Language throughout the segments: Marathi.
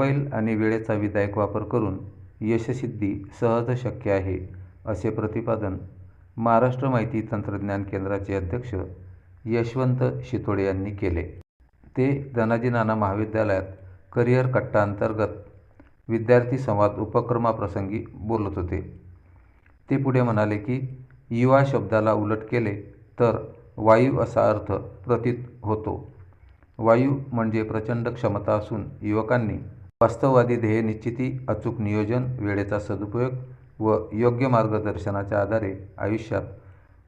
मोबाईल आणि वेळेचा विधायक वापर करून यशसिद्धी सहज शक्य आहे असे प्रतिपादन महाराष्ट्र माहिती तंत्रज्ञान केंद्राचे अध्यक्ष यशवंत शितोडे यांनी केले. ते धनाजी नाना महाविद्यालयात करिअर कट्टा अंतर्गत विद्यार्थी संवाद उपक्रमाप्रसंगी बोलत होते. ते पुढे म्हणाले की युवा शब्दाला उलट केले तर वायू असा अर्थ प्रतीत होतो. वायू म्हणजे प्रचंड क्षमता असून युवकांनी वास्तववादी ध्येय निश्चिती अचूक नियोजन वेळेचा सदुपयोग व योग्य मार्गदर्शनाच्या आधारे आयुष्यात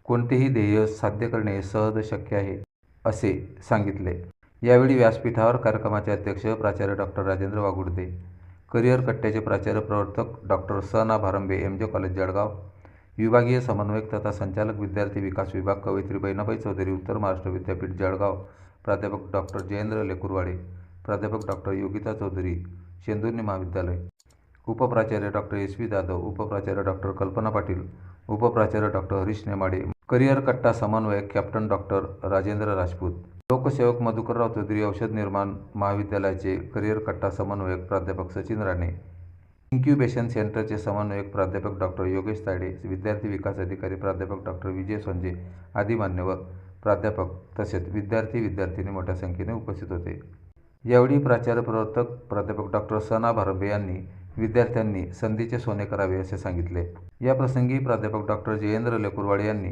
कोणतेही ध्येय साध्य करणे सहज शक्य आहे असे सांगितले. यावेळी व्यासपीठावर कार्यक्रमाचे अध्यक्ष प्राचार्य डॉक्टर राजेंद्र वागुर्दे करिअर कट्ट्याचे प्राचार्य प्रवर्तक doctor Sana Bharambe M. J. College Jalgaon विभागीय समन्वयक तथा संचालक विद्यार्थी विकास विभाग कवयित्री बहिणाबाई चौधरी उत्तर महाराष्ट्र विद्यापीठ जळगाव प्राध्यापक डॉक्टर जयेंद्र लेकुरवाडे प्राध्यापक डॉक्टर योगिता चौधरी शेंदुर्णी महाविद्यालय. उपप्राचार्य डॉक्टर एस व्ही जाधव उपप्राचार्य डॉक्टर कल्पना पाटील उपप्राचार्य डॉक्टर हरीश नेमाडे करिअर कट्टा समन्वयक कॅप्टन डॉक्टर राजेंद्र राजपूत लोकसेवक मधुकरराव चौधरी औषध निर्माण महाविद्यालयाचे करिअर कट्टा समन्वयक प्राध्यापक सचिन राणे इन्क्युबेशन सेंटरचे समन्वयक प्राध्यापक डॉक्टर योगेश तायडे विद्यार्थी विकास अधिकारी प्राध्यापक डॉक्टर विजय सोंजे आदी मान्यवर प्राध्यापक तसेच विद्यार्थी विद्यार्थिनी मोठ्या संख्येने उपस्थित होते. यावेळी प्राचार्य प्रवर्तक प्राध्यापक डॉक्टर सना भारबे यांनी विद्यार्थ्यांनी संधीचे सोने करावे असे सांगितले. या प्रसंगी प्राध्यापक डॉक्टर जयेंद्र लेकुरवाडे यांनी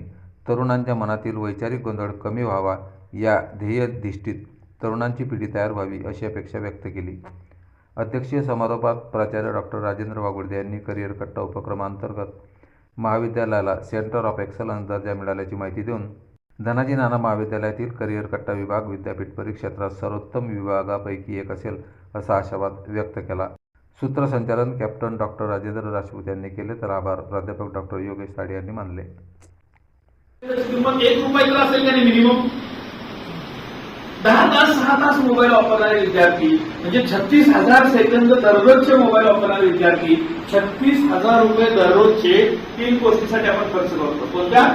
तरुणांच्या मनातील वैचारिक गोंधळ कमी व्हावा या ध्येयधिष्ठित तरुणांची पिढी तयार व्हावी अशी अपेक्षा व्यक्त केली. अध्यक्षीय समारोपात प्राचार्य डॉक्टर राजेंद्र वागुर्दे यांनी करिअर कट्टा उपक्रमांतर्गत महाविद्यालयाला सेंटर ऑफ एक्सलन्स दर्जा मिळाल्याची माहिती देऊन धनाजी नाना महाविद्यालयातील करिअर कट्टा विभाग विद्यापीठ परिक्षेत्रात सर्वोत्तम विभागापैकी एक असेल असा आशावाद व्यक्त केला. सूत्रसंचालन कॅप्टन डॉक्टर राजेंद्र राजपूत यांनी केले तर आभार. प्राध्यापक डॉक्टर योगेश ताडे यांनी मानले. दहा तास सहा तास मोबाईल वापरणारे विद्यार्थी म्हणजे छत्तीस हजार सेकंद दररोजचे मोबाईल वापरणारे विद्यार्थी छत्तीस हजार रुपये दररोजचे तीन गोष्टीसाठी आपण खर्च करतो. कोणत्या?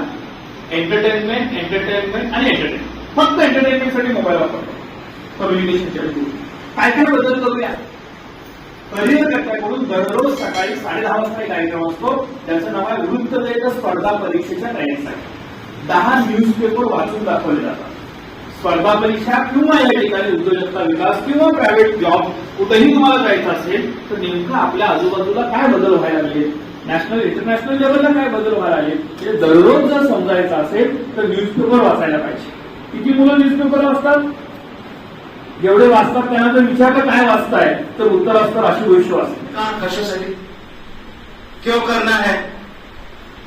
एंटरटेनमेंट एंटरटेनमेंट आणि एंटरटेनमेंट फक्त एंटरटेनमेंटसाठी मोबाईल वापरतो. कम्युनिकेशनच्या काय काय बदल करूया? करिअर कट्ट्याकडून दररोज सकाळी साडेदहा वाजता एक कार्यक्रम असतो. त्याचं नाव आहे वृत्तलेख स्पर्धा परीक्षेच्या तयारीसाठी दहा न्यूजपेपर वाचून दाखवले जातात. स्पर्धा परीक्षा किंवा या ठिकाणी उद्योजकता विकास किंवा प्रायव्हेट जॉब कुठेही तुम्हाला जायचं असेल तर नेमकं आपल्या आजूबाजूला काय बदल व्हायला लागले? नॅशनल इंटरनॅशनल लेवलला काय बदल व्हायला लागले? हे दररोज जर समजायचं असेल तर न्यूजपेपर वाचायला पाहिजे. किती मुलं न्यूजपेपर वाचतात? जेवढे वाचतात त्यांना जर विचारलं काय वाचताय तर उत्तर असतं अशी गोष्ट वाचते. का? कशासाठी? क्यों करना है?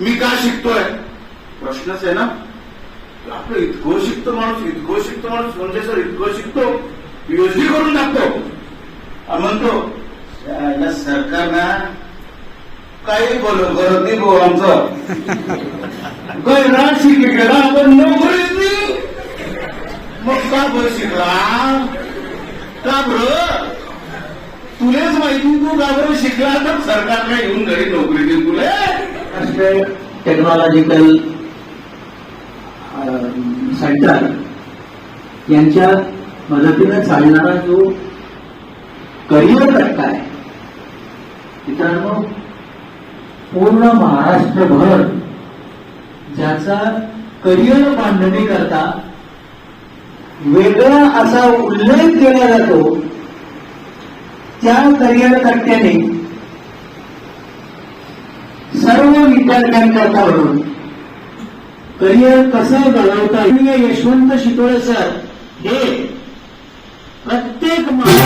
मी का शिकतोय? प्रश्नच आहे ना. आपलं इतकं शिकतो माणूस इतकं शिकतो माणूस म्हणजे सर इतकं शिकतो पीएचडी करून टाकतो. म्हणतो या सरकारनं काही बोल करत नाही भाऊ आमचं. गैराट शिकले गेला पण नोकरीच नाही मग का बरं शिकला? का बरं? तुलेच माहिती तू का बरं शिकला? तर सरकारने येऊन घरी नोकरी देईल तुले? टेक्नॉलॉजिकल सेंटर यांच्या मदतीने चालणारा जो करिअर करताय मित्रांनो पूर्ण महाराष्ट्रभर. ज्याचा करिअर बांधणी करता वेगळा असा उल्लेख केला जातो त्या करिअर कट्ट्याने सर्व विद्यार्थ्यांकरता म्हणून करिअर कसं घडवता यशवंत शितोळे सर हे प्रत्येक मा-